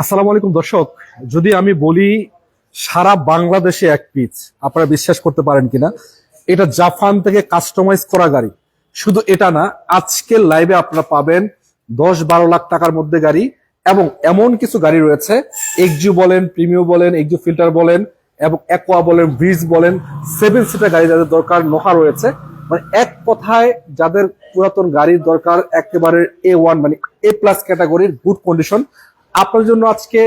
আসসালামু আলাইকুম, দর্শক। যদি আমি বলি সারা বাংলাদেশে এক পিচ, আপনারা বিশ্বাস করতে পারেন কিনা? এটা জাপান থেকে কাস্টমাইজ করা গাড়ি। শুধু এটা না, আজকের লাইভে আপনারা পাবেন দশ বারো লাখ টাকার মধ্যে গাড়ি এবং এমন কিছু গাড়ি রয়েছে। এক্সিউ বলেন, প্রিমিও বলেন এক্সিউ ফিল্টার বলেন এবং অ্যাকোয়া বলেন, ব্রিজ বলেন, সেভেন সিটার গাড়ি যাদের দরকার, নোহা রয়েছে। মানে এক কথায় যাদের পুরাতন গাড়ির দরকার একেবারে এ ওয়ান মানে এ প্লাস ক্যাটাগরির গুড কন্ডিশন আপনার জন্য আজকে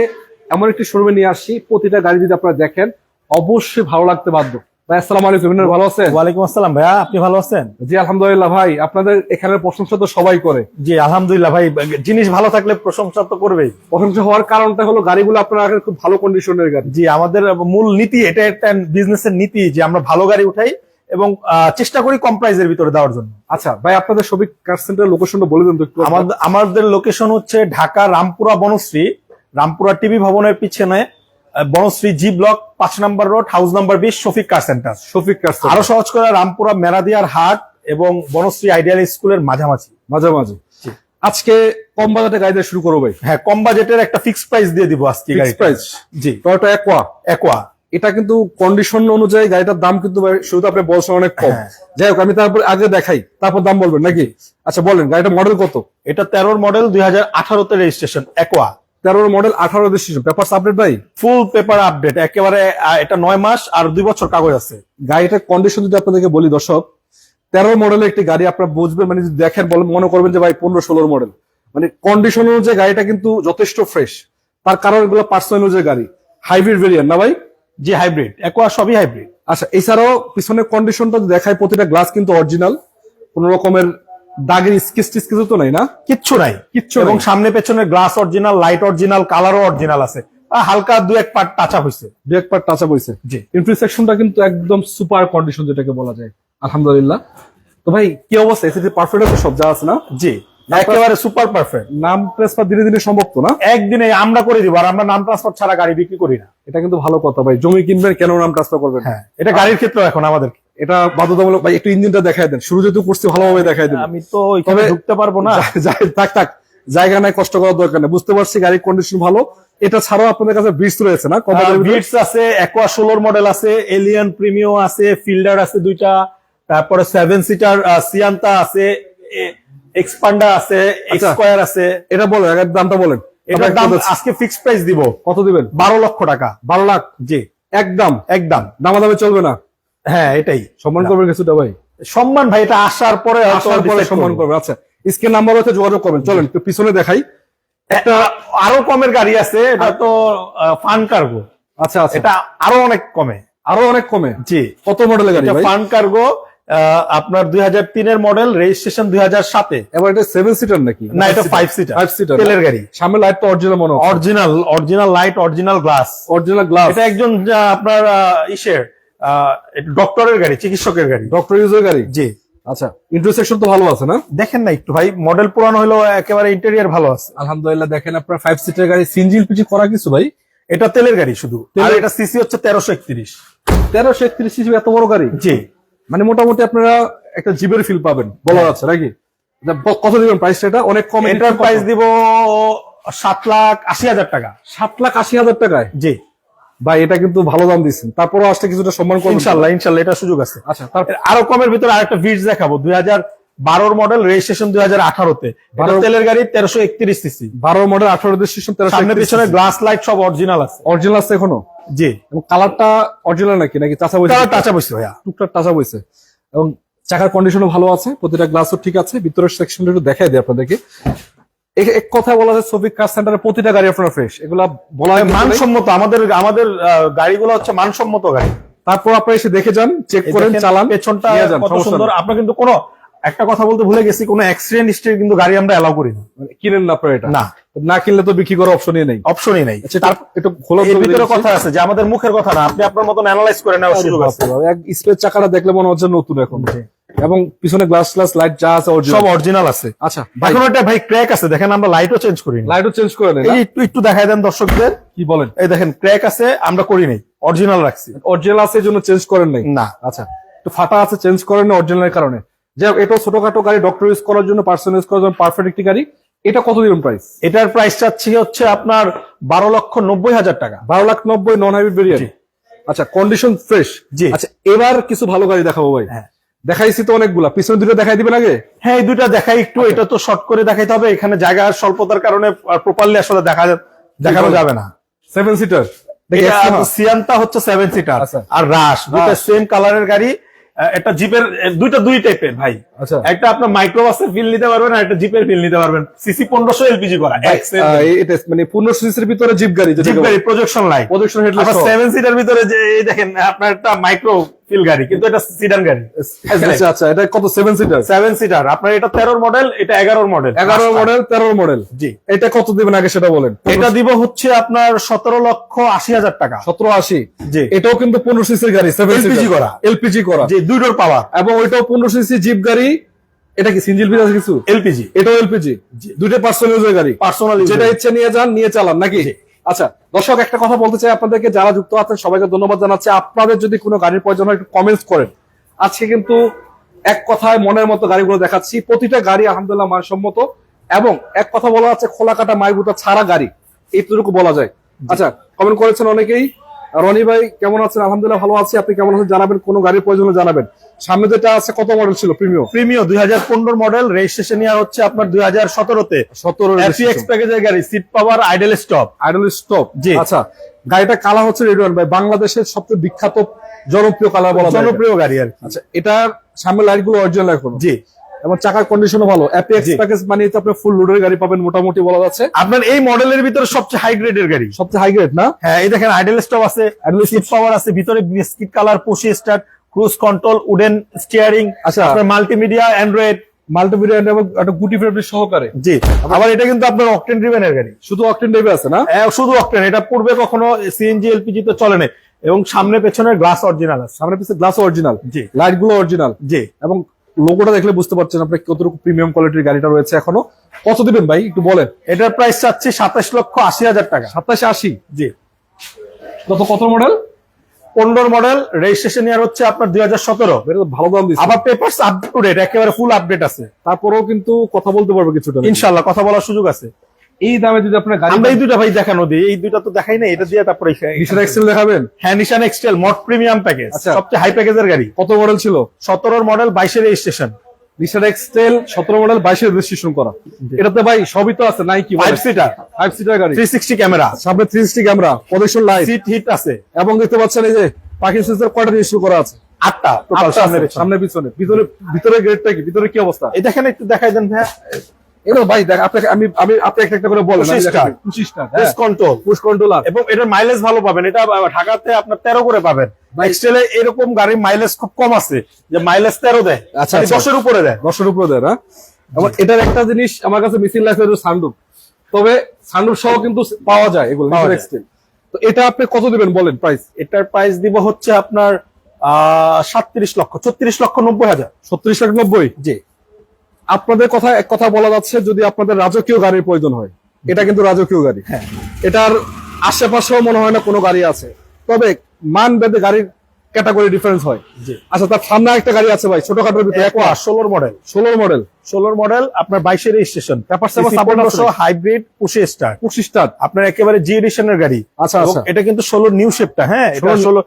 এমন একটি শোরুমে নিয়ে আসি প্রতিটা গাড়ি যদি আপনারা দেখেন অবশ্যই ভালো লাগতে বাধ্য। ভাই আসসালাম আলাইকুম। ভালো আছেন? ওয়ালাইকুম আসসালাম ভাইয়া আপনি ভালো আছেন? জি আলহামদুলিল্লাহ ভাই। আপনাদের এখানের প্রশংসা তো সবাই করে। জি আলহামদুলিল্লাহ ভাই। জিনিস ভালো থাকলে প্রশংসা তো করবেই। প্রশংসা হওয়ার কারণটা হলো গাড়িগুলো আপনার খুব ভালো কন্ডিশনের গাড়ি। জি আমাদের মূল নীতি এটা একটা বিজনেসের নীতি যে আমরা ভালো গাড়ি উঠাই এবং চেষ্টা করি কম প্রাইসের ভিতরে দেওয়ার জন্য। আচ্ছা ভাই আপনাদের সবিক কার সেন্টার লোকেশনটা বলে দেন তো একটু। আমাদের আমাদের লোকেশন হচ্ছে ঢাকা রামপুরা বনশ্রী রামপুরা টিভি ভবনের পিছনে বনশ্রী জি ব্লক পাঁচ নম্বর রোড হাউস নাম্বার বিশ Shafiq car centre Shafiq car আরও সহজ করে রামপুরা মেরাদিয়ার হাট এবং বনশ্রী আইডিয়াল স্কুলের মাঝামাঝি। মাঝামাঝি। আজকে কম বাজারে গাড়ি শুরু করব ভাই। হ্যাঁ কম বাজেটের একটা ফিক্স প্রাইস দিয়ে দিব আজকে গাড়ি প্রাইস জি। টয়োটা অ্যাকোয়া একোয়া এটা কিন্তু কন্ডিশন অনুযায়ী গাড়িটার দাম কিন্তু শুরুতে আপনি বলছেন অনেক কম। হ্যাঁ। যাই হোক আমি তারপর আগে দেখাই তারপর দাম বলবেন নাকি? আচ্ছা বলেন গাড়িটা মডেল কত? এটা তেরোর মডেল দুই হাজার আঠারোতে রেজিস্ট্রেশন একোয়া তেরোর মডেল আঠারো ডিসিশন পেপার আপডেট ভাই? ফুল পেপার আপডেট একেবারে এটা নয় মাস আর দুই বছর কাগজ আছে। গাড়িটার কন্ডিশন যদি আপনাদেরকে বলি দর্শক তেরো মডেলের একটি গাড়ি আপনারা বুঝবেন মানে দেখেন বলেন মনে করবেন যে ভাই পনেরো ষোলোর মডেল মানে কন্ডিশন অনুযায়ী গাড়িটা কিন্তু যথেষ্ট ফ্রেশ তার কারণ এগুলো পার্সোনাল অনুযায়ী গাড়ি হাইব্রিড ভেরিয়েন্ট না ভাই? জি হাইব্রিড একোয়া সবই হাইব্রিড আচ্ছা এছাড়াও পিছনের কন্ডিশনটা দেখায় প্রতিটা গ্লাস কিন্তু অরিজিনাল কোন রকমের দাগের স্কেচ টিস্কেচ তো নাই না? কিচ্ছু নাই। কিচ্ছু এবং। সামনে পেছনে গ্লাস অরিজিনাল লাইট অরিজিনাল কালারও অরিজিনাল আছে। হালকা দু এক পার্ট টাচা হয়েছে দু এক পার্ট টাচা বইছে জি। ইন্টারসেকশনটা কিন্তু একদম সুপার কন্ডিশন যেটাকে বলা যায়। আলহামদুলিল্লাহ। তো ভাই কি অবস্থা? এসিটি পারফেক্ট আছে সব? যা আছে না? জি। একেবারে সুপার পারফেক্ট নাম ট্রান্সফার ধীরে ধীরে সম্ভব তো না? একদিনে আমরা করে দিব আর আমরা নাম ট্রান্সফার ছাড়া গাড়ি বিক্রি করি না। এটা কিন্তু ভালো কথা ভাই জমি কিনবেন কেন নাম ট্রান্সফার করবেন? হ্যাঁ এটা গাড়ির ক্ষেত্রে এখন আমাদের এটা বাধ্যতামূলক ভাই একটু ইঞ্জিনটা দেখাই দেন শুরু যেহেতু করছি ভালোভাবে দেখাই দেন। আমি তো এখানে ঢুকতে পারব না। যা- যা- থাক থাক জায়গা নাই কষ্ট করার দরকার নেই। বুঝতে পারছি গাড়ির কন্ডিশন ভালো। এটা ছাড়াও আপনাদের কাছে ব্রিজ রয়েছে না? কত বিটস আছে একোয়া ষোলোর মডেল আছে এলিয়ান প্রিমিও আছে ফিল্ডার আছে দুইটা তারপরে সেভেন সিটার সিয়ান্তা আছে এক্সপান্ডা আছে আচ্ছা। স্কোয়ার আছে। এটা বলেন আগের দামটা বলেন। এটার দাম আজকে ফিক্সড প্রাইস দিব। কত দিবেন? বারো লক্ষ টাকা। বারো লাখ? জি। একদম? একদম। দামাদামে চলবে না? হ্যাঁ এটাই। সম্মান করবেন কিছুটা ভাই? সম্মান ভাই এটা আসার পরে আসার পরে সম্মান করবে। আচ্ছা স্ক্রিন নাম্বার হচ্ছে যোগাযোগ করবেন। চলেন একটু পিছনে দেখাই। একটা আরও কমের গাড়ি আছে এটা তো ফান কার্গো। আচ্ছা আচ্ছা। এটা আরও অনেক কমে। আরও অনেক কমে? জি। কত মডেলের গাড়ি ভাই? ফান কার্গো আপনার দুই হাজার তিনের মডেল রেজিস্ট্রেশন দুই হাজার সাতে। এবার এটা সেভেন সিটার নাকি? না এটা ফাইভ সিটার ফাইভ সিটার তেলের গাড়ি। সামনে লাইট তো অরিজিনাল মনে original original light original glass original glass এটা একজন আপনার ইসের ডক্টরের গাড়ি চিকিৎসকের গাড়ি। ডক্টর ইউজের গাড়ি? জি। আচ্ছা ইন্টারসেকশন তো ভালো আছে না? দেখেন না একটু ভাই মডেল পুরানো হলেও একেবারে ইন্টেরিয়ার ভালো আছে। আলহামদুলিল্লাহ দেখেন আপনার ফাইভ সিটার গাড়ি সিঞ্জিল পিচি করা কিছু ভাই? এটা তেলের গাড়ি শুধু। আর এটা সিসি হচ্ছে তেরোশো একত্রিশ। তেরোশো একত্রিশ এত বড় গাড়ি? জি। মানে মোটামুটি আপনারা একটা জিবের ফিল পাবেন বলা যাচ্ছে নাকি? কত দিবেন প্রাইস এটা অনেক কম এটার প্রাইস দিব সাত লাখ আশি হাজার টাকা। সাত লাখ আশি হাজার টাকায়? জি। ভাই এটা কিন্তু ভালো দাম দিচ্ছেন। তারপরও আসতে কিছুটা সম্মান করবেন। ইনশাল্লাহ ইনশাল্লাহ এটা সুযোগ আছে। আচ্ছা তারপর আরও কমের ভিতরে আরেকটা ভিডস দেখাবো। দুই হাজার বারোর মডেল রেজিস্ট্রেশন দুই হাজার আঠারোতে। তেলের গাড়ি তেরোশো একত্রিশ সিসি বারো মডেল আঠারো রেজিস্ট্রেশন সামনে পিছনে গ্লাস লাইট সব অরিজিনাল আছে। অরিজিনাল আছে এখনও? জি। এবং কালারটা অরিজিনাল নাকি? নাকি চাচা বইছে টাচা বসছে ভাইয়া। টুকটাক টাচা বইছে এবং চাকার কন্ডিশনও ভালো আছে প্রতিটা গ্লাসও ঠিক আছে। ভিতরের সেকশনটা একটু দেখাই দিই আপনাদেরকে। এক কথা বলা যায় সফিক কার সেন্টারের প্রতিটা গাড়ি আপনার ফ্রেশ এগুলা বলা হয় মানসম্মত আমাদের আমাদের গাড়িগুলো হচ্ছে মানসম্মত গাড়ি। তারপর আপনারা এসে দেখে যান চেক করেন চালান পেছনটা কত সুন্দর। আপনার কিন্তু কোনো একটা কথা বলতে ভুলে গেছি কোনো অ্যাক্সিডেন্ট হিস্ট্রি কিন্তু গাড়ি আমরা এলাও করি না। মানে কিনেন না আপনারা এটা? না। না কিনলে তো বিক্রি করার অপশনই নেই। অপশনই নেই। আচ্ছা তার একটু খোলা ভিতরে কথা আছে যে আমাদের মুখের কথা না আপনি আপনার মতন অ্যানালাইজ করে নেওয়ার সুযোগ আছে। এক স্পেস চাকাটা দেখলে মনে হচ্ছে নতুন এখন। এবং পিছনে গ্লাস গ্লাস লাইট যা আছে সব অরিজিনাল আছে। আচ্ছা এখন ওটা ভাই ক্র্যাক আছে দেখেন আমরা লাইটও চেঞ্জ করি না লাইটও চেঞ্জ করে নেই একটু একটু দেখাই দেন দর্শকদের। কি বলেন? এই দেখেন ক্র্যাক আছে আমরা করি নাই অরিজিনাল রাখছি। অরিজিনাল আছে এই জন্য চেঞ্জ করেন নাই? না। আচ্ছা তো ফাটা আছে চেঞ্জ করেন না অরিজিনালের কারণে? যাই হোক এটাও ছোটখাটো গাড়ি ডক্টর ইউজ করার জন্য পার্সোনাল ইউজ করার জন্য পারফেক্ট একটি গাড়ি। এটা কত দিবেন প্রাইস এটার প্রাইস চাচ্ছি হচ্ছে আপনার বারো লক্ষ নব্বই হাজার টাকা। বারো লাখ নব্বই নন হাইব্রিড ভেরিয়েন্ট। আচ্ছা কন্ডিশন ফ্রেশ জি। আচ্ছা এবার কিছু ভালো গাড়ি দেখাবো ভাই। হ্যাঁ। দেখাইছি তো অনেকগুলা। পিছনে দুটো দেখাই দিবেন আগে? হ্যাঁ এই দুইটা দেখাই একটু এটা তো শর্ট করে দেখাইতে হবে। এখানে জায়গার স্বল্পতার কারণে প্রপারলি আসলে দেখা দেখানো যাবে না। সেভেন সিটার এটা সিয়ান্তা হচ্ছে সেভেন সিটার আচ্ছা। আর রাশ দুটো সেম কালারের গাড়ি। একটা জিপের দুইটা দুই টাইপের ভাই। আচ্ছা। একটা আপনার মাইক্রোবাসের ফিল নিতে পারবেন আর একটা জিপের ফিল নিতে পারবেন। সিসি পনেরোশো এলপিজি করা এটা মানে পনেরো সিসির ভিতরে জিপ গাড়ি জিপ গাড়ি projection light projection headlight seven seater ভিতরে যে দেখেন আপনার একটা মাইক্রো ফিল গাড়ি কিন্তু এটা সিডান গাড়ি। আচ্ছা আচ্ছা এটা কত? সেভেন সিটার সেভেন সিটার আপনার এটা মডেল এটা মডেল মডেল মডেল জি। এটা কত দিবেন আগে সেটা বলেন? এটা দিব হচ্ছে আপনার সতেরো লক্ষ আশি হাজার টাকা। সতেরো আশি? জি। এটাও কিন্তু পনেরো সিসির গাড়ি সেভেন LPG করা। এলপিজি করা। জি দুই ডোর পাওয়ার এবং ওইটাও পনেরো সিসি জিপ গাড়ি। এটা কি সিঙ্গেল পিস আছে কিছু? এলপিজি এটাও এলপিজি দুইটা পার্সোনাল ইউজের গাড়ি। পার্সোনাল যেটা ইচ্ছে নিয়ে যান নিয়ে চালান নাকি? আচ্ছা দর্শক একটা কথা বলতে চাই আপনাদেরকে যারা যুক্ত আছেন সবাইকে ধন্যবাদ জানাচ্ছি। আপনাদের যদি কোনো গাড়ির প্রয়োজন হয় একটু কমেন্টস করেন। আজকে কিন্তু এক কথায় মনের মতো গাড়িগুলো দেখাচ্ছি। প্রতিটা গাড়ি আলহামদুলিল্লাহ মানসম্মত এবং এক কথা বলা আছে খোলা কাটা মাইবুতা ছাড়া গাড়ি। এইটুকু বলা যায়। আচ্ছা কমেন্ট করেছেন অনেকেই। রনি ভাই কেমন আছেন? আলহামদুলিল্লাহ ভালো আছি। আপনি কেমন আছেন? জানাবেন। কোন গাড়ির প্রয়োজন জানাবেন। সামনে যেটা আছে কত মডেল ছিল? প্রিমিয়াম প্রিমিও দুই হাজার পনেরো মডেল রেজিস্ট্রেশন ইয়ার হচ্ছে আপনার দুই হাজার সতেরোতে। সতেরো এফিএক্স প্যাকেজের গাড়ি seat power idle stop idle stop জি। আচ্ছা গাড়িটা কালার হচ্ছে রেডিওয়ান ভাই বাংলাদেশের সবচেয়ে বিখ্যাত জনপ্রিয় কালার বলা জনপ্রিয় গাড়ি আর আচ্ছা এটার সামনে লাইটগুলো অরিজিনাল এখন? জি। এবং চাকার কন্ডিশনও ভালো। অ্যাপিএক্স প্যাকেজ মানে আপনি ফুল লোডের গাড়ি পাবেন মোটামুটি বলা যাচ্ছে। আপনার এই মডেলের ভিতরে সবচেয়ে হাই গ্রেডের গাড়ি। সবচেয়ে হাই গ্রেড না? হ্যাঁ এই দেখেন আইডেল স্টপ আছে Idle সিট পাওয়ার আছে ভিতরে biscuit colour push start cruise control wooden steering আচ্ছা। আপনার মাল্টিমিডিয়া অ্যান্ড্রয়েড। মাল্টিমিডিয়া এবং একটা গুটি সহকারে। জি। আবার এটা কিন্তু আপনার অকটেন ড্রিভেনের গাড়ি। শুধু অকটেন আছে না? হ্যাঁ, শুধু অকটেন এটা পূর্বে কখনো সিএনজি এলপিজি তে চলে না এবং সামনে পেছনের গ্লাস অরিজিনাল আছে। সামনে পিছনে গ্লাস অরিজিনাল জি। লাইটগুলো অরিজিনাল জি। এবং লোগোটা দেখলে বুঝতে পারছেন কতটুকু প্রিমিয়াম কোয়ালিটির গাড়িটা রয়েছে এখনও। কত দিবেন ভাই একটু বলেন? এটার প্রাইস চাচ্ছি সাতাশ লক্ষ আশি হাজার টাকা। সাতাশে আশি? জি। কত কত মডেল পনেরো মডেল রেজিস্ট্রেশন ইয়ার হচ্ছে আপনার দুই হাজার সতেরো। ভালো দাম দিচ্ছে আবার পেপার আপ টু ডেট একেবারে ফুল আপডেট আছে। তারপরেও কিন্তু কথা বলতে পারব কিছুটা। ইনশাল্লাহ কথা বলার সুযোগ আছে। এই দামে যদি আপনার গাড়ি আমরা এই দুটা ভাই দেখানো দিই এই দুটা তো দেখাই না এটা দিয়ে তারপরে নিশান এক্সেল দেখাবেন? হ্যাঁ নিশান এক্সটেল মট প্রিমিয়াম প্যাকেজ। সবচেয়ে হাই প্যাকেজের গাড়ি। কত মডেল ছিল? সতেরোর মডেল বাইশের রেজিস্ট্রেশন নিশান এক্সটেল সতেরো মডেল বাইশের রেজিস্ট্রেশন করা। এটাতে ভাই সবই তো আছে নাই কি ফাইভ সিটার ফাইভ সিটার গাড়ি। থ্রি সিক্সটি ক্যামেরা সামনে three sixty camera projection light seat heat আছে। এবং দেখতে পাচ্ছেন এই যে পাখি কয়টা রেজিস্ট্রেশন করা আছে? আটটা। সামনে পেছনে। ভিতরে ভিতরে গ্রেডটা কি? ভিতরে কি অবস্থা? এটা এখানে একটু দেখাই দেন ভাইয়া। এটা ভাই দেখ আপনাকে আমি আমি আপনি একটা একটা করে বলেন 25 দেখাচ্ছি। Star. 25 star push control push controller এবং এটার মাইলেজ ভালো পাবেন এটা ঢাকাতে আপনার তেরো করে পাবেন। এক্সটেলে এরকম গাড়ির মাইলেজ খুব কম আছে যে মাইলেজ তেরো দেয়। আচ্ছা, মানে আচ্ছা। উপরে দেয়। উপরে দেয় না? এটার একটা জিনিস আমার কাছে মিসিং লাগছে সানডুপ তবে সানডুপ সহ কিন্তু পাওয়া যায় এগুলো। এক্সটেল তো এটা আপনি কত দিবেন বলেন প্রাইস এটার প্রাইস দিব হচ্ছে আপনার আহ সাতত্রিশ লক্ষ ছত্রিশ লক্ষ নব্বই হাজার। ছত্রিশ লাখ নব্বই? জি। আপনাদের কথা এক কথা বলা যাচ্ছে যদি আপনাদের রাজকীয় গাড়ির প্রয়োজন হয়। এটা কিন্তু রাজকীয় গাড়ি। হ্যাঁ। এটার আশেপাশেও মনে হয় না কোনো গাড়ি আছে। তবে মান বেঁধে গাড়ির ক্যাটাগরি ডিফারেন্স হয়। আচ্ছা তার সামনে একটা গাড়ি আছে ভাই ছোটখাটোর ভিতরে। একোয়া ষোলোর মডেল ষোলোর মডেল ষোলোর মডেল আপনার বাইশের আছে? হাইব্রিড পুশে স্টার পঁচিশ স্টার আপনার একেবারে জি এডিশনের গাড়ি। আচ্ছা, আচ্ছা। এটা কিন্তু ষোলোর নিউ শেপটা হ্যাঁ? এটা 16 ষোলো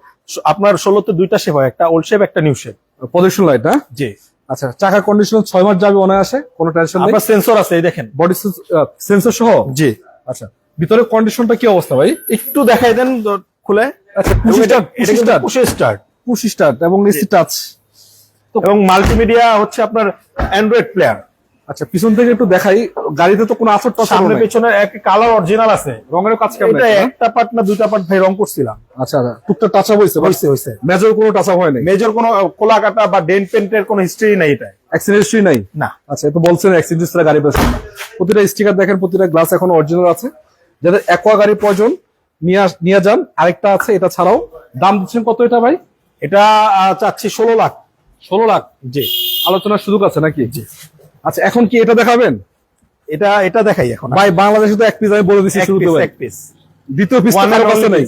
আপনার ষোলোতে দুইটা শেপ হয় একটা ওল্ড শেপ একটা নিউ শেপ পজিশন লাইট না? জি। আচ্ছা চাকার কন্ডিশন ছয় মাস যাবে অনায়াসে আসে কোনো টেনশন নেই। আপনার সেন্সর আছে এই দেখেন। বডি সেন্সর সহ? জি। আচ্ছা ভিতরে কন্ডিশনটা কি অবস্থা ভাই? একটু দেখাই দেন খুলে। আচ্ছা push start push start push start এবং এসি টাচ এবং মাল্টিমিডিয়া হচ্ছে আপনার অ্যান্ড্রয়েড প্লেয়ার আচ্ছা পিছন থেকে একটু দেখাই গাড়িতে তো কোনো আসর টাসর সামনে পেছনে এক কালার অরিজিনাল আছে রঙের কাজ কেমন এটা একটা পার্ট না দুইটা পার্ট ভাই রং করছিলাম। আচ্ছা টুকটাক টাচ আপ হয়েছে হয়েছে হয়েছে। মেজর কোনো টাচ আপ হয় নাই? মেজর কোনো কোলা কাটা বা ডেন্ট পেন্টের কোনো হিস্ট্রি নাই এটা অ্যাক্সিডেন্ট হিস্ট্রি নাই? না। আচ্ছা এ তো বলছেন অ্যাক্সিডেন্ট ছাড়া গাড়ি পেয়েছেন না প্রতিটা স্টিকার দেখেন প্রতিটা গ্লাস এখন অরিজিনাল আছে। যাদের অ্যাকোয়া গাড়ি প্রয়োজন নিয়ে নিয়ে যান। আরেকটা আছে এটা ছাড়াও। দাম দিচ্ছেন কত এটা ভাই? এটা চাচ্ছি ষোলো লাখ। ষোলো লাখ? জি। আলোচনার সুযোগ আছে নাকি? জি। আচ্ছা এখন কি এটা দেখাবেন? এটা এটা দেখাই এখন। ভাই বাংলাদেশে তো এক পিস আমি বলে এক শুরুতে এক পিস দ্বিতীয় পিস and কাছে নেই।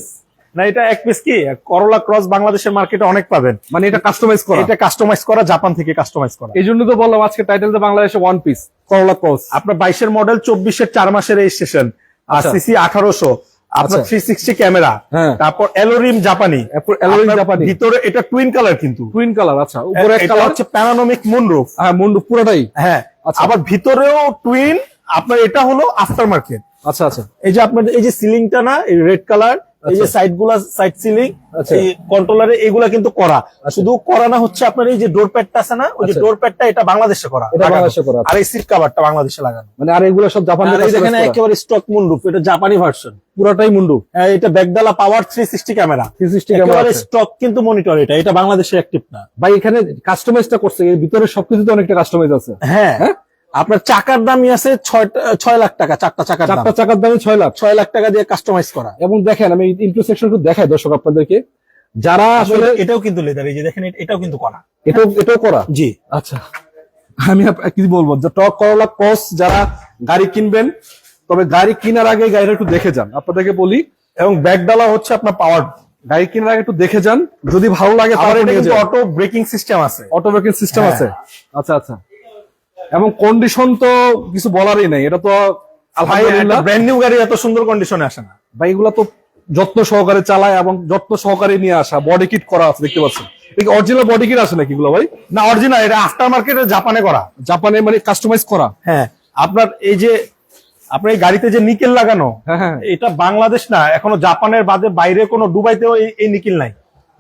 না এটা এক পিস কি? করলা ক্রস বাংলাদেশের মার্কেটে অনেক পাবেন। মানে এটা কাস্টমাইজ করা। এটা কাস্টমাইজ করা জাপান থেকে কাস্টমাইজ করা। এই জন্য তো বললাম আজকে টাইটেলটা বাংলাদেশে ওয়ান পিস করলা ক্রস আপনার বাইশের মডেল চব্বিশের চার মাসের রেজিস্ট্রেশন আর আচ্ছা। সিসি আঠারোশো। আপনার আচ্ছা। থ্রি সিক্সটি ক্যামেরা হ্যাঁ। তারপর এলোরিম জাপানি এলোরিম জাপানি ভিতরে এটা টুইন কালার কিন্তু। টুইন কালার আচ্ছা। উপরে কালার হচ্ছে প্যানানোমিক মুনরুফ হ্যাঁ মুনরুফ পুরোটাই? হ্যাঁ। আচ্ছা। আবার ভিতরেও টুইন আপনার এটা হলো আফটার মার্কেট আচ্ছা আচ্ছা। এই যে আপনার এই যে সিলিংটা না এই রেড কালার এই যে আচ্ছা। সাইডগুলা সাইড সিলিং আচ্ছা। এই কন্ট্রোলারে এগুলা কিন্তু করা। শুধু করা না হচ্ছে আপনার এই যে ডোর প্যাডটা আছে না ওই যে আচ্ছা। ডোর প্যাডটা এটা বাংলাদেশে করা এটা বাংলাদেশে করা, আর এই সিট কাভারটা বাংলাদেশে লাগানো। মানে আর এগুলো সব জাপান দেখেন একেবারে স্টক মুন্ডুপ এটা জাপানি ভার্সন পুরোটাই মুন্ডু এটা ব্যাকডালা power three sixty camera 360 camera একেবারে স্টক কিন্তু মনিটর এটা এটা বাংলাদেশে অ্যাক্টিভ না। ভাই এখানে কাস্টমাইজটা করছে এর ভিতরে সবকিছুতে অনেকটা কাস্টমাইজ আছে। হ্যাঁ। হ্যাঁ? আপনার চাকার দামই আছে ছয় লাখ টাকা চারটা চাকার দাম। চারটা চাকার দামে ছয় লাখ। ছয় লাখ টাকা দিয়ে কাস্টমাইজ করা। এবং দেখেন আমি ইন্টারসেকশন একটু দেখাই দর্শক আপনাদেরকে। যারা আসলে এটাও কিন্তু লেদার এই যে দেখেন এটাও কিন্তু করা। এটাও এটাও করা? জি। আচ্ছা। আমি কি বলব। যে টক করলা কস যারা গাড়ি কিনবেন তবে গাড়ি কেনার আগে গাড়িটা একটু দেখে যান। আপনাদেরকে বলি এবং ব্যাকডালা হচ্ছে আপনার পাওয়ার গাড়ি কেনার আগে একটু দেখে যান। যদি ভালো লাগে তাহলে কিন্তু অটো ব্রেকিং সিস্টেম আছে। Auto braking system. আছে। আচ্ছা আচ্ছা। এবং কন্ডিশন তো কিছু বলারই নাই। এটা তো আলহামদুলিল্লাহ। ব্র্যান্ড নিউ গাড়ি এত সুন্দর কন্ডিশনে আসে না। ভাই এগুলা তো যত্ন সহকারে চালায় এবং যত্ন সহকারে নিয়ে আসা। বডি কিট করা আছে দেখতে পাচ্ছেন। অরিজিনাল বডি কিট আছে নাকি এগুলো ভাই? না অরিজিনাল এটা আফটার মার্কেটে জাপানে করা। জাপানে মানে কাস্টমাইজ করা? হ্যাঁ আপনার এই যে আপনার এই গাড়িতে যে নিকেল লাগানো হ্যাঁ হ্যাঁ। এটা বাংলাদেশ না এখনও জাপানের বাদে বাইরে কোনো দুবাইতেও এই- এই নিকিল নাই।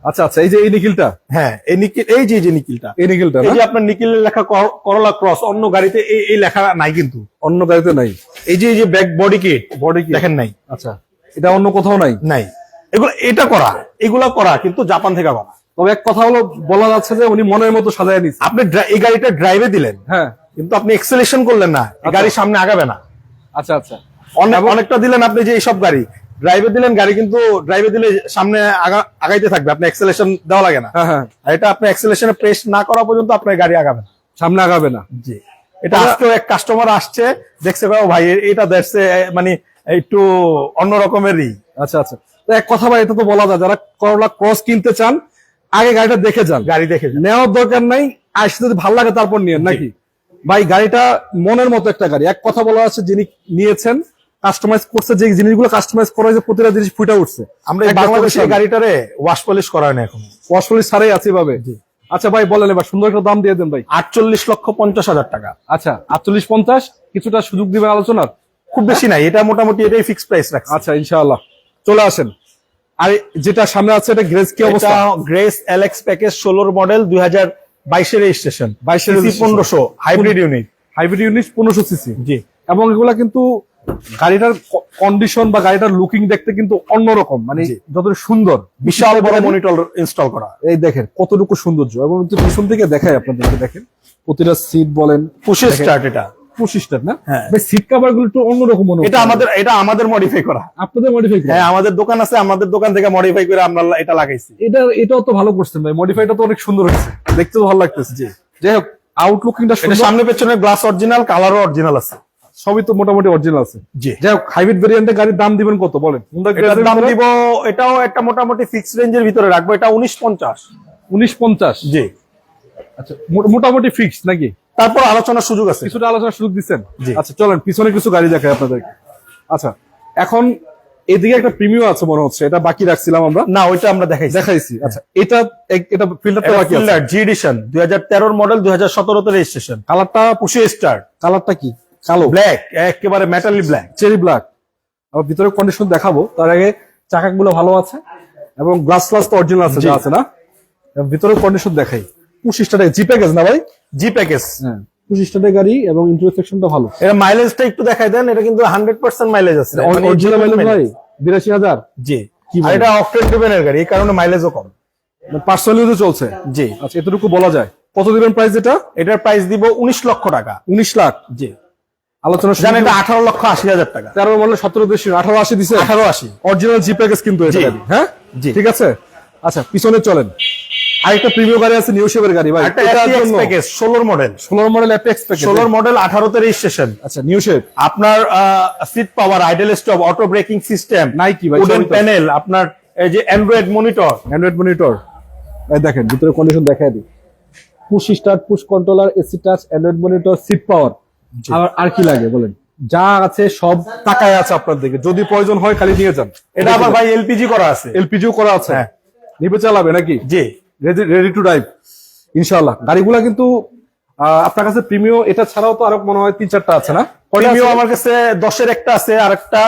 আচ্ছা আচ্ছা এই যে এই নিখিলটা? হ্যাঁ এই নিকিল এই যে এই যে নিকিলটা এই নিখিলটা এই যে আপনার নিকিলের লেখা করলা ক্রস অন্য গাড়িতে এই এই লেখা নাই কিন্তু। অন্য গাড়িতে নাই? এই যে এই যে back body kit body kit দেখেন নাই। আচ্ছা এটা অন্য কোথাও নাই? নাই। এগুলো এটা করা এগুলা করা কিন্তু জাপান থেকে করা। তবে এক কথা হলো বলা যাচ্ছে যে উনি মনের মতো সাজায় নিচ্ছে আপনি এই গাড়িটা ড্রাইভে দিলেন। হ্যাঁ। কিন্তু আপনি এক্সেলেশন করলেন না আচ্ছা। গাড়ির সামনে আগাবে না। আচ্ছা আচ্ছা। অনেক অনেকটা দিলেন আপনি যে এইসব গাড়ি। ড্রাইভে দিলেন গাড়ি কিন্তু ড্রাইভে দিলে সামনে আগাইতে থাকবে। আপনি এক্সেলেশন দেওয়া লাগে না। হ্যাঁ হ্যাঁ। এটা আপনি এক্সেলেশনে প্রেস না করা পর্যন্ত আপনার গাড়ি আগাবে না। সামনে আগাবে না। জি। এটা আজকেও এক কাস্টমার আসছে দেখছে "ও ভাই এটা দেখছে মানে একটু অন্য রকমেরই। আচ্ছা আচ্ছা। তো এক কথা ভাই এটা তো বলা যায় যারা করলা ক্রস কিনতে চান আগে গাড়িটা দেখে যান। গাড়ি দেখে যান। নেওয়ার দরকার নাই আসতে যদি ভালো লাগে তারপর নিয়েন নাকি? ভাই গাড়িটা মনের মতো একটা গাড়ি। এক কথা বলা আছে যিনি নিয়েছেন কাস্টমাইজ করছে যে জিনিসগুলো কাস্টমাইজ করা হয়েছে প্রতিটা জিনিস ফুটে উঠছে। আমরা এই বাংলাদেশে গাড়িটারে ওয়াশ পলিশ করা হয় না এখন। ওয়াশফুলি ছাড়াই আছে ভাবে আচ্ছা ভাই বলেন এবার সুন্দর একটা দাম দিয়ে দেন ভাই। আটচল্লিশ লক্ষ পঞ্চাশ হাজার টাকা। আচ্ছা আটচল্লিশ পঞ্চাশ কিছুটা সুযোগ দিবেন আলোচনার? খুব বেশি নাই এটা মোটামুটি এটাই ফিক্স প্রাইস রাখছে। আচ্ছা ইনশাআল্লাহ। চলে আসেন। আর যেটা সামনে আছে এটা গ্রেস কি অবস্থা? গ্রেস এলএক্স প্যাকেজ ষোলোর মডেল দুই হাজার বাইশের রেজিস্ট্রেশন 22 এর পনেরোশো হাইব্রিড ইউনিট হাইব্রিড ইউনিট পনেরোশো সিসি জি। এবং এগুলা কিন্তু গাড়িটার কন্ডিশন বা গাড়িটার লুকিং দেখতে কিন্তু অন্যরকম মানে জি। যত সুন্দর বিশাল বড় মনিটর ইনস্টল করা। এই দেখেন কতটুকু সৌন্দর্য। এবং পিছন থেকে দেখাই আপনাদেরকে দেখেন প্রতিটা সিট বলেন পুশে স্টার্ট এটা। পঁচিশটা না? হ্যাঁ। সিট কাভারগুলো একটু অন্যরকম মনে এটা আমাদের এটা আমাদের মডিফাই করা। আপনাদের মডিফাই হ্যাঁ আমাদের দোকান আছে আমাদের দোকান থেকে মডিফাই করে আমরা এটা লাগাইছি। এটা এটাও তো ভালো করছেন ভাই মডিফাইটা তো অনেক সুন্দর হয়েছে। দেখতে ভালো লাগতেছে। জি। যাই হোক আউটলুকিংটা সামনে পেছনে গ্লাস অরিজিনাল কালারও অরিজিনাল আছে। সবই তো মোটামুটি অরিজিনাল আছে। জি। যাই হোক হাইব্রিড ভেরিয়েন্টের গাড়ির দাম দিবেন কত বলেন? এটার দাম দিব এটাও একটা মোটামুটি ফিক্স রেঞ্জের ভিতরে রাখব এটা উনিশ পঞ্চাশ। উনিশ পঞ্চাশ? জি। আচ্ছা মোটামুটি ফিক্স নাকি? তারপর আলোচনার সুযোগ আছে। কিছুটা আলোচনার সুযোগ দিচ্ছেন? আচ্ছা চলেন পিছনে কিছু গাড়ি দেখাই আপনাদেরকে। আচ্ছা এখন এদিকে একটা প্রিমিয়াম আছে মনে হচ্ছে এটা বাকি রাখছিলাম আমরা। না ওইটা আমরা দেখাইছি। দেখাইছি আচ্ছা এটা এটা ফিল্টারটা বাকি আছে। ফিল্ডার জি এডিশন দুই হাজার তেরোর মডেল দুই হাজার সতেরোতে রেজিস্ট্রেশন কালারটা পুশে স্টার কালারটা কি? কালো। ব্ল্যাক একেবারে মেটালি ব্ল্যাক চেরি ব্ল্যাক আবার ভিতরে কন্ডিশন দেখাবো। তার আগে চাকাগুলো ভালো আছে এবং গ্লাস গ্লাস তো অরিজিনাল আছে যা আছে না? ভিতরে কন্ডিশন দেখাই। পঁচিশটা জি প্যাকেজ না ভাই? জি প্যাকেজ হ্যাঁ। পঁচিশটা গাড়ি এবং ইন্টারসেকশনটা ভালো। এটা মাইলেজটা একটু দেখাই দেন এটা কিন্তু হান্ড্রেড পার্সেন্ট মাইলেজ আছে। মানে অরিজিনাল মাইলেজ ভাই। বিরাশি হাজার? জি? এটা অফটেন ড্রিভেনের গাড়ি এই কারণে মাইলেজও কম। পার্সোনালি চলছে। জি। আচ্ছা এতটুকু বলা যায়। কত দিবেন প্রাইস এটা? এটার প্রাইস দিব উনিশ লক্ষ টাকা। উনিশ লাখ। জি। আলোচনা জানেন এটা আঠারো লক্ষ আশি হাজার টাকা। বললে দিছে। অরিজিনাল জি প্যাকেজ কিন্তু এটা হ্যাঁ? জি। ঠিক আছে? আচ্ছা পিছনে চলেন। আরেকটা প্রিমিয়াম গাড়ি আছে নিউ শেপের গাড়ি ভাই। একটা জন্য প্যাকেজ ষোলোর মডেল ষোলোর মডেল প্যাকেজ মডেল রেজিস্ট্রেশন আচ্ছা নিউ শেপ আপনার seat power idle stop auto braking system ভাই, উডেন প্যানেল আপনার এই যে অ্যান্ড্রয়েড মনিটর অ্যান্ড্রয়েড মনিটর এই দেখেন ভিতরে কন্ডিশন দেখায় দিই। Push start push controller AC touch Android monitor seat power আর আর কি লাগে বলেন? যা আছে সব টাকায় আছে আপনার দিকে যদি প্রয়োজন হয় খালি নিয়ে যান। এটা আবার ভাই এলপিজি করা আছে। এলপিজিও করা আছে? হ্যাঁ। নিবে চালাবে নাকি? জি। রেডি টু ড্রাইভ ইনশাআল্লাহ। গাড়িগুলা কিন্তু আপনার কাছে প্রিমিয় এটা ছাড়াও তো আরও মনে হয় তিন চারটা আছে না? আছে? আমার কাছে দশের একটা আছে আর একটা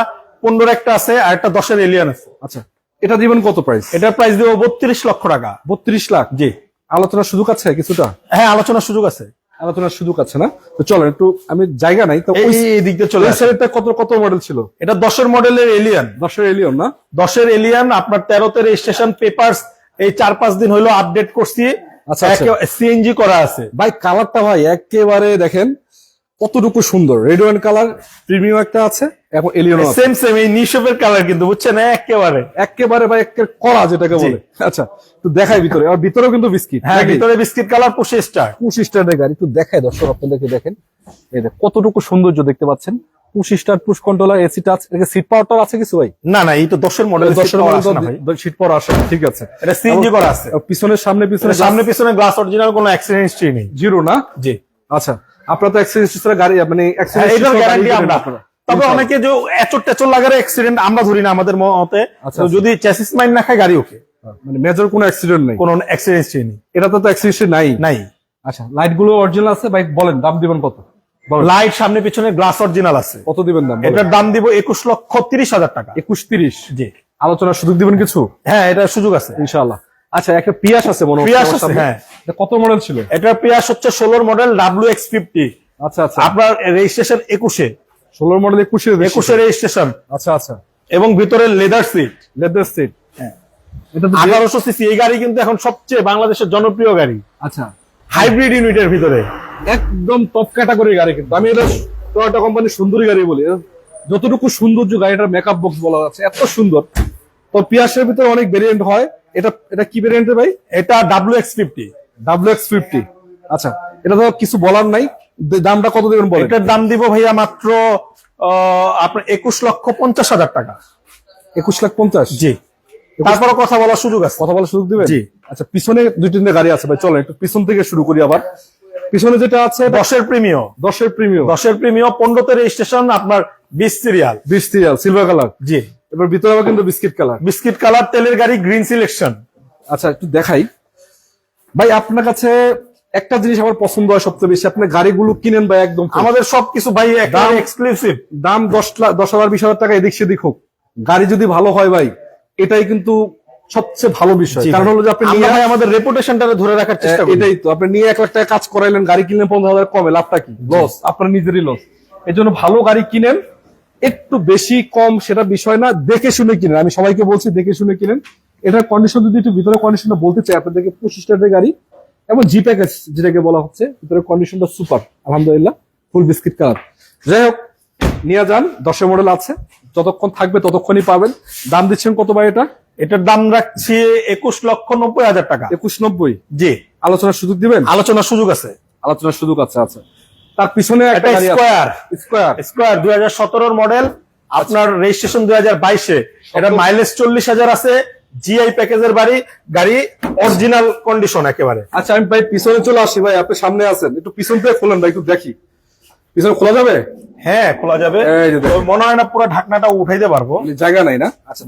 পনেরোর একটা আছে আর একটা দশের এলিয়ান আছে। আচ্ছা। এটা দিবেন কত প্রাইস এটার প্রাইস দেবো বত্রিশ লক্ষ টাকা। বত্রিশ লাখ? জি। আলোচনার সুযোগ আছে কিছুটা? হ্যাঁ আলোচনার সুযোগ আছে। আলোচনার সুযোগ আছে না? তো চলেন একটু আমি জায়গা নাই তো এই ওই এই দিক দিয়ে চলে সাইডটা কত কত মডেল ছিল? এটা দশের মডেলের এলিয়ান দশের এলিয়ন না? দশের এলিয়ান আপনার তেরোতে রেজিস্ট্রেশন পেপারস এই চার পাঁচ দিন হলো আপডেট করছি। আচ্ছা, আচ্ছা। সিএনজি করা আছে। ভাই কালারটা ভাই একেবারে দেখেন কতটুকু সুন্দর। রেড ওয়ান কালার প্রিমিয়াম একটা আছে। এবং এলিয়ন সেম সেম এই নিশপের কালার কিন্তু বুঝছেন? একেবারে। একেবারে ভাই একের কড়া যেটাকে বলে। আচ্ছা একটু দেখাই ভিতরে। আর ভিতরেও কিন্তু বিস্কিট হ্যাঁ ভিতরে বিস্কিট কালার পুষে স্টার পুশ স্টারের গাড়ি একটু দেখাই দর্শক আপনাদেরকে দেখেন। এই দেখ কতটুকু সৌন্দর্য দেখতে পাচ্ছেন। Push star push controller AC touch এটাকে সিট পাওয়ারটাও আছে কিছু ভাই? না না এই তো দশের মডেল দশের দশের মডেল সিট পাওয়ার আসে ঠিক আছে। এটা সিএনজি করা আছে। পিছনের সামনে পিছনে সামনে পিছনে গ্লাস অরিজিনাল কোনো অ্যাক্সিডেন্ট হিস্ট্রি নেই। জিরো না? জি। আচ্ছা আপনারা তো অ্যাক্সিডেন্ট হিস্ট্রি গাড়ি মানে accident গ্যারান্টি আমরা। আপনারা। তবে অনেকে যে এচর টেচর লাগার অ্যাক্সিডেন্ট আমরা ধরি না আমাদের মতে। আচ্ছা, আচ্ছা। যদি চ্যাসিস মাইন্ড না খায় গাড়ি ওকে। মানে মেজর কোনো অ্যাক্সিডেন্ট নেই? কোনো অ্যাক্সিডেন্ট নেই এটাতে তো অ্যাক্সিডেন্ট নাই? নাই। আচ্ছা লাইটগুলো অরিজিনাল আছে? ভাই বলেন দাম দিবেন কত? লাইট সামনে পিছনে গ্লাস অরিজিনাল আছে। কত দিবেন দাম? এটার দাম দিব একুশ লক্ষ তিরিশ হাজার টাকা। একুশ তিরিশ? জি। আলোচনার সুযোগ দিবেন কিছু? হ্যাঁ এটার সুযোগ আছে। ইনশাআল্লাহ। আচ্ছা একটা পিয়াস আছে মনে পিয়াস আছে, হ্যাঁ। এটা কত মডেল ছিল? এটার পিয়াস হচ্ছে ষোলোর মডেল ডাব্লিউ এক্স ফিফটি আচ্ছা আচ্ছা। আপনার রেজিস্ট্রেশন একুশে। ষোলোর মডেল একুশে একুশে রেজিস্ট্রেশন। আচ্ছা আচ্ছা। এবং ভিতরে লেদার সিট লেদার সিট হ্যাঁ। এটা আঠারোশো সিসি এই গাড়ি কিন্তু এখন সবচেয়ে বাংলাদেশের জনপ্রিয় গাড়ি। আচ্ছা। হাইব্রিড ইউনিটের ভিতরে। একদম টপ ক্যাটাগরির গাড়ি কিন্তু। আমি এটা টয়োটা কোম্পানির সুন্দরী গাড়ি বলি। যতটুকু সৌন্দর্য গাড়িটার মেকআপ বক্স বলা যাচ্ছে এত সুন্দর। তো পিয়াসের ভিতরে অনেক ভেরিয়েন্ট হয়। এটা এটা কি ভেরিয়েন্টের ভাই? এটা W X fifty W X fifty আচ্ছা এটা তো কিছু বলার নাই। দামটা কত দেবেন বলেন? এটার দাম দিব ভাইয়া মাত্র আপনার একুশ লক্ষ পঞ্চাশ হাজার টাকা। একুশ লাখ পঞ্চাশ? জি। তারপরে কথা বলার সুযোগ আছে। কথা বলার সুযোগ দিবেন? জি। আচ্ছা পিছনে দুই তিনটে গাড়ি আছে ভাই চলেন একটু পিছন থেকে শুরু করি আবার। পিছনে যেটা আছে দশের প্রিমিয় দশের প্রিমিয় দশের প্রিমিয় পনেরোতে রেজিস্ট্রেশন আপনার বিশ সিরিয়াল বিশ সিরিয়াল সিলভার কালার জি। এবার ভিতরে আবার কিন্তু বিস্কিট কালার বিস্কিট কালার তেলের গাড়ি গ্রিন সিলেকশন আচ্ছা একটু দেখাই। ভাই আপনার কাছে একটা জিনিস আমার পছন্দ হয় সবচেয়ে বেশি আপনি গাড়িগুলো কিনেন ভাই একদম আমাদের সবকিছু ভাই দাম- এক্সক্লুসিভ দাম দশ লাখ দশ হাজার বিশ হাজার টাকা এদিক সেদিক হোক। গাড়ি যদি ভালো হয় ভাই এটাই কিন্তু সবচেয়ে ভালো বিষয়। কারণ হলো যে আপনি নিয়ে ভাই আমাদের রেপুটেশনটা ধরে রাখার চেষ্টা এটাই তো আপনি নিয়ে এক লাখ টাকা কাজ করাইলেন গাড়ি কিনলেন পনেরো হাজার কমে লাভটা কি? লস আপনার নিজেরই লস এই জন্য ভালো গাড়ি কিনেন একটু বেশি কম সেটা বিষয় না দেখে শুনে কিনেন। আমি সবাইকে বলছি দেখে শুনে কিনেন। এটার কন্ডিশন যদি একটু ভিতরে কন্ডিশনটা বলতে চাই আপনাদেরকে পঁচিশ টাকার গাড়ি এবং জি প্যাকেজ যেটাকে বলা হচ্ছে ভিতরে কন্ডিশনটা সুপার আলহামদুলিল্লাহ ফুল বিস্কিট কালার যাই হোক নিয়ে যান দশের মডেল আছে যতক্ষণ থাকবে ততক্ষণই পাবেন। দাম দিচ্ছেন কত ভাই এটা? এটার দাম রাখছি একুশ লক্ষ নব্বই হাজার টাকা। একুশ নব্বই? জি। আলোচনার সুযোগ দিবেন? আলোচনার সুযোগ আছে। আলোচনার সুযোগ আছে আছে তার পিছনে একটা স্কোয়ার স্কোয়ার স্কোয়ার দুই হাজার সতেরোর মডেল আপনার রেজিস্ট্রেশন দুই হাজার বাইশে। এটা মাইলেজ চল্লিশ হাজার আছে। জিআই প্যাকেজের বাড়ি গাড়ি অরিজিনাল কন্ডিশন একেবারে। আচ্ছা আমি ভাই পিছনে চলে আসি ভাই আপনি সামনে আছেন। একটু পিছন থেকে খোলেন ভাই একটু দেখি। পিছনে খোলা যাবে? হ্যাঁ খোলা যাবে। মনে হয় না পুরো ঢাকনাটা উঠাইতে পারব। জায়গা নাই না? আচ্ছা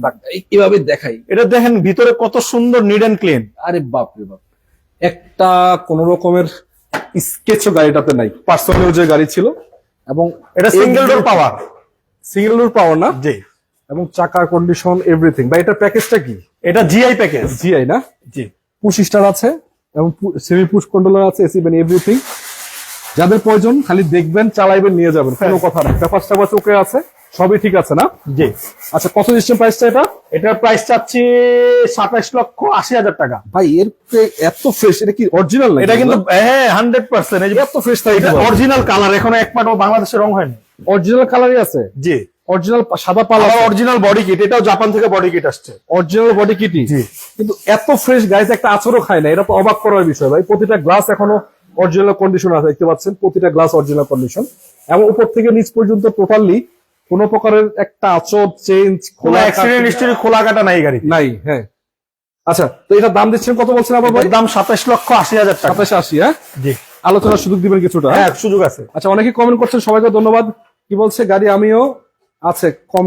এইভাবে দেখাই। এটা দেখেন ভিতরে কত সুন্দর নিড অ্যান্ড ক্লিন আরে বাপ রে বাপ। একটা কোন রকমের স্কেচও গাড়িটাতে নাই। পার্সোনাল যে গাড়ি ছিল। এবং এটা single door power single door power না? জি। এবং চাকার কন্ডিশন এভরিথিং বা এটার প্যাকেজটা কি? এটা জিআই প্যাকেজ জিআই না? জি পুশ স্টার আছে এবং সেমি পুশ কন্ট্রোলার আছে এসি মানে এভরিথিং যাদের প্রয়োজন খালি দেখবেন চালাইবেন নিয়ে যাবেন কোনো হ্যাঁ। কথা না পেপার টাপার ওকে আছে সবই ঠিক আছে না? জি আচ্ছা কত দিচ্ছেন প্রাইসটা এটা? এটার প্রাইস চাচ্ছি সাতাশ লক্ষ আশি হাজার টাকা। ভাই এর এত ফ্রেশ এটা কি অরিজিনাল না এটা কিন্তু হ্যাঁ হান্ড্রেড পার্সেন্ট এত ফ্রেশ থাকে এটা অরিজিনাল কালার এখনও এক পাটও বাংলাদেশে রং হয়নি। অরিজিনাল কালারই আছে? জি অরিজিনাল সাদা পাল অরিজিনাল বডি কিট এটাও জাপান থেকে বডি কিট আসছে। অরিজিনাল বডি কিটি জি। কিন্তু এত ফ্রেশ গাড়িতে একটা আচরও খায় না এটা তো অবাক করার বিষয় ভাই। প্রতিটা গ্লাস এখনও অরিজিনাল কন্ডিশন আছে দেখতে পাচ্ছেন? প্রতিটা গ্লাস অরিজিনাল কন্ডিশন এবং উপর থেকে নিচ পর্যন্ত টোটালি কোনো প্রকারের একটা আচর চেঞ্জ কোনো অ্যাক্সিডেন্ট হিস্টরি খোলা কাটা নাই গাড়ি নাই হ্যাঁ। আচ্ছা তো এটা দাম দিচ্ছেন কত বলছেন আবার দাম সাতাশ লক্ষ আশি হাজার টাকা। সাতাশে আশি হ্যাঁ? জি। আলোচনার সুযোগ দিবেন কিছুটা হ্যাঁ? সুযোগ আছে। আচ্ছা অনেকে কমেন্ট করছেন সবাইকে ধন্যবাদ। কি বলছে? গাড়ি আমিও আছে কম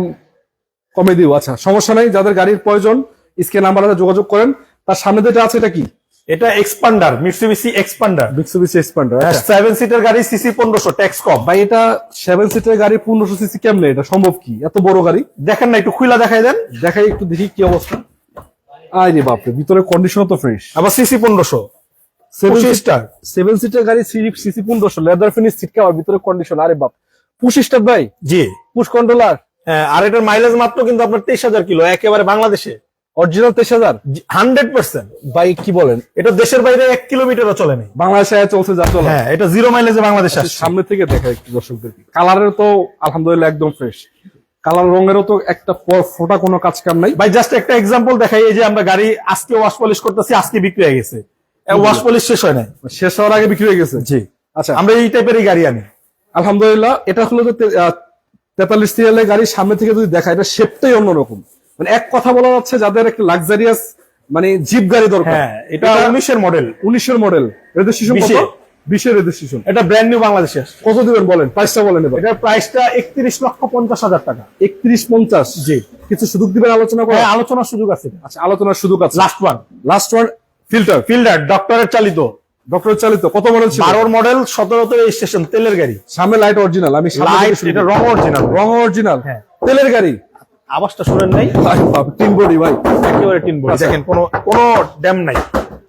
কমে দিও। আচ্ছা সমস্যা নাই যাদের গাড়ির প্রয়োজন স্ক্রিন নাম্বারে যোগাযোগ করেন। তার সামনে যেটা আছে এটা কি? এটা Xpander Mitsubishi Xpander Mitsubishi Xpander seven seater গাড়ি সিসি পনেরোশো ট্যাক্স কম। ভাই এটা সেভেন সিটের গাড়ি পনেরোশো সিসি কেমনে? এটা সম্ভব কি? এত বড় গাড়ি? দেখেন না একটু খুলা দেখাই দেন। দেখাই একটু দেখি কি অবস্থা। আয় রে বাপরে ভিতরে কন্ডিশন তো ফ্রেশ আবার সিসি পনেরোশো। পঁচিশ স্টার সেভেন সিটের গাড়ি সিসি পনেরোশো লেদার ফিনিশ সিট কাভার ভিতরে কন্ডিশন আরে বাপ। স্টার ভাই? জি। পুশ কন্ট্রোলার হ্যাঁ, আর এটার মাইলেজ মাত্র কিন্তু আপনার তেইশ হাজার কিলো একেবারে বাংলাদেশে। অরিজিনাল তেইশ হাজার? হান্ড্রেড পার্সেন্ট ভাই কি বলেন? এটা দেশের বাইরে এক কিলোমিটারও চলে নেই। বাংলাদেশে চলছে যা চলে। হ্যাঁ এটা জিরো মাইলেজে বাংলাদেশে সামনে থেকে দেখা একটু দর্শকদেরকে কালারের তো আলহামদুলিল্লাহ একদম ফ্রেশ কালার রঙেরও তো একটা ফোটা কোনো কাজ কাম নাই। ভাই জাস্ট একটা এক্সাম্পল দেখাই এই যে আমরা গাড়ি আজকে ওয়াশ পলিশ করতেছি আজকে বিক্রি হয়ে গেছে। ওয়াশ পলিশ শেষ হয় নাই। শেষ হওয়ার আগে বিক্রি হয়ে গেছে? জি। আচ্ছা। আমরা এই টাইপেরই গাড়ি আনি। আলহামদুলিল্লাহ এটা হলো যে তেতাল্লিশ সিরিয়ালের গাড়ি সামনে থেকে যদি দেখা এটা শেপটাই অন্যরকম। মানে এক কথা বলা যাচ্ছে যাদের একটা লাক্সারিয়াস মানে জিপ গাড়ি দরকার। হ্যাঁ এটা উনিশের মডেল উনিশের মডেল রেজিস্ট্রেশন কত? বিশের রেজিস্ট্রেশন এটা ব্র্যান্ড নিউ বাংলাদেশে কত দিবেন বলেন? প্রাইসটা বলেন এবার। এটার প্রাইসটা একত্রিশ লক্ষ পঞ্চাশ হাজার টাকা। একত্রিশ পঞ্চাশ। জি। কিছু সুযোগ দিবেন আলোচনা করে হ্যাঁ আলোচনার সুযোগ আছে। আচ্ছা আলোচনার সুযোগ আছে। Last one last one filter Fielder ডক্টরের চালিত। ডক্টর চালিত কত মডেল ছিল? বারোর মডেল সতেরোতে রেজিস্ট্রেশন তেলের গাড়ি। সামনে লাইট অরিজিনাল আমি লাইট এটা রং অরিজিনাল রং অরিজিনাল হ্যাঁ। তেলের গাড়ি। আওয়াজটা শুনেন নাই? তিন বডি ভাই। একেবারে টিন বডি আচ্ছা। দেখেন কোনো কোনো ড্যাম নাই।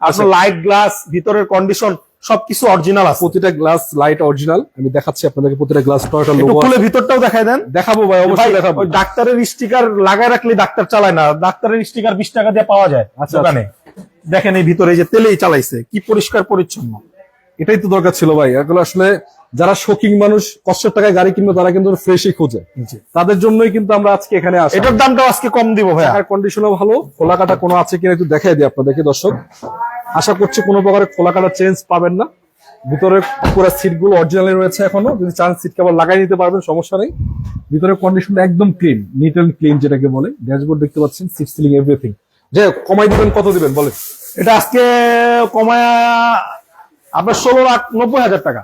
আসলে লাইট গ্লাস ভিতরের কন্ডিশন সবকিছু অরিজিনাল আছে। প্রতিটা গ্লাস লাইট অরিজিনাল আমি দেখাচ্ছি আপনাদেরকে প্রতিটা গ্লাস টয়টা লোগো খুলে ভিতরটাও দেখাই দেন। দেখাবো ভাই অবশ্যই দেখাবো। ডাক্তারের স্টিকার লাগায় রাখলে ডাক্তার চালায় না। ডাক্তারের স্টিকার বিশ টাকা দিয়ে পাওয়া যায় আচ্ছা, দোকানে। দেখেন এই ভিতরে যে তেলেই চালাইছে কি পরিষ্কার পরিচ্ছন্ন। এটাই তো দরকার ছিল ভাই। এগুলো আসলে যারা শোকিং মানুষ কষ্টের টাকায় গাড়ি কিনবে তারা কিন্তু ফ্রেশই খোঁজে। তাদের জন্যই কিন্তু আমরা আজকে এখানে আসি। এটার দামটাও আজকে কম দিব ভাইয়া। টাকার কন্ডিশনও ভালো। খোলা কাটা কোনো আছে কিনা একটু দেখাই দিই আপনাদেরকে দর্শক। আশা করছি কোনো প্রকারের খোলা কাটা চেঞ্জ পাবেন না। ভিতরে পুরো সিটগুলো অরিজিনালি রয়েছে এখনও। যদি চান সিট কভার লাগাই নিতে পারবেন সমস্যা নেই। ভিতরে কন্ডিশন একদম ক্লিন নিট এন্ড ক্লিন যেটাকে বলে। ড্যাশবোর্ড দেখতে পাচ্ছেন সিট সিলিং এভরিথিং যে কমাই দিবেন কত দিবেন বলে এটা আজকে কমায় আপনার ষোলো লাখ নব্বই হাজার টাকা।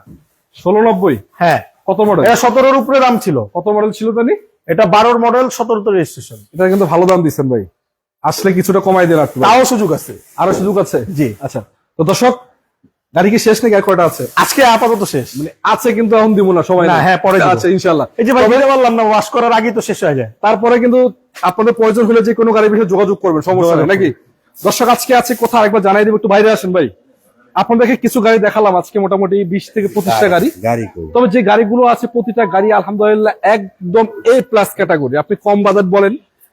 ষোলো নব্বই? হ্যাঁ। কত মডেল এটা সতেরোর উপরে দাম ছিল। কত মডেল ছিল জানি এটা বারোর মডেল সতেরো তো রেজিস্ট্রেশন এটা কিন্তু ভালো দাম দিচ্ছেন ভাই। আসলে কিছুটা কমাই দিয়ে রাখতে তাও সুযোগ আছে। আরও সুযোগ আছে? জি। আচ্ছা। তো দর্শক গাড়ি কি শেষ নাকি? আর কয়টা আছে? আজকে আপাতত শেষ। মানে আছে কিন্তু এখন দিব না সবাই না, হ্যাঁ, পরে। আচ্ছা ইনশাল্লাহ এই যে ভাই পারলাম না ওয়াশ করার আগেই তো শেষ হয়ে যায়। তারপরে কিন্তু আপনাদের প্রয়োজন হলে যে কোনো গাড়ির বিষয়ে যোগাযোগ করবেন সমস্যা নেই নাকি? দর্শক আজকে আছে কোথাও একবার জানাই দেবো একটু বাইরে আসেন ভাই। আপনাদেরকে কিছু গাড়ি দেখালাম আজকে মোটামুটি বিশ থেকে পঁচিশটা গাড়ি গাড়ি। তবে যে গাড়িগুলো আছে প্রতিটা গাড়ি আলহামদুলিল্লাহ একদম এ প্লাস ক্যাটাগরি আপনি কম বাজার বলেন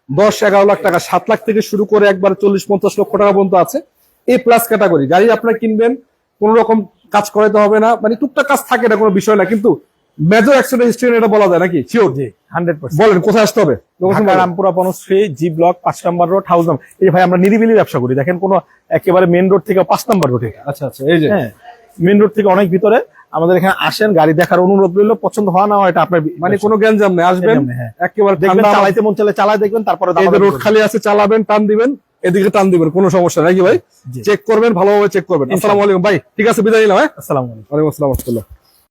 দশ এগারো লাখ টাকা সাত লাখ থেকে শুরু করে একবার চল্লিশ পঞ্চাশ লক্ষ টাকা পর্যন্ত আছে। এ প্লাস ক্যাটাগরি গাড়ি আপনারা কিনবেন কোন রকম কাজ করাতে হবে না। মানে টুকটাক কাজ থাকে না কোনো বিষয় না কিন্তু মেজর অ্যাক্সিডেন্ট হিস্ট্রি এটা বলা যায় নাকি? শিওর জি হান্ড্রেড পার্সেন্ট বলেন কোথায় আসতে হবে। রামপুরা বনশ্রী জি ব্লক পাঁচ নম্বর রোড হাউস এই ভাই আমরা নিরিবিলি ব্যবসা করি। দেখেন কোনো একেবারে মেন রোড থেকে পাঁচ নম্বর রোডে আচ্ছা আচ্ছা এই যে। হ্যাঁ মেন রোড থেকে অনেক ভিতরে। আমাদের এখানে আসেন গাড়ি দেখার অনুরোধ রইল। পছন্দ হওয়া না হয় এটা আপনার মানে কোনো জ্ঞানজাম নেই আসবেন হ্যাঁ। একেবারে দেখবেন চালাইতে মন চালে চালাই দেখবেন তারপরে রোড খালি আছে চালাবেন টান দিবেন। এদিকে টান দিবেন কোনো সমস্যা নাকি ভাই? চেক করবেন ভালোভাবে চেক করবেন। আসসালামু আলাইকুম। ভাই ঠিক আছে বিদায় নিলাম হ্যাঁ? আসসালামু আলাইকুম। ওয়ালাইকুম আসসালাম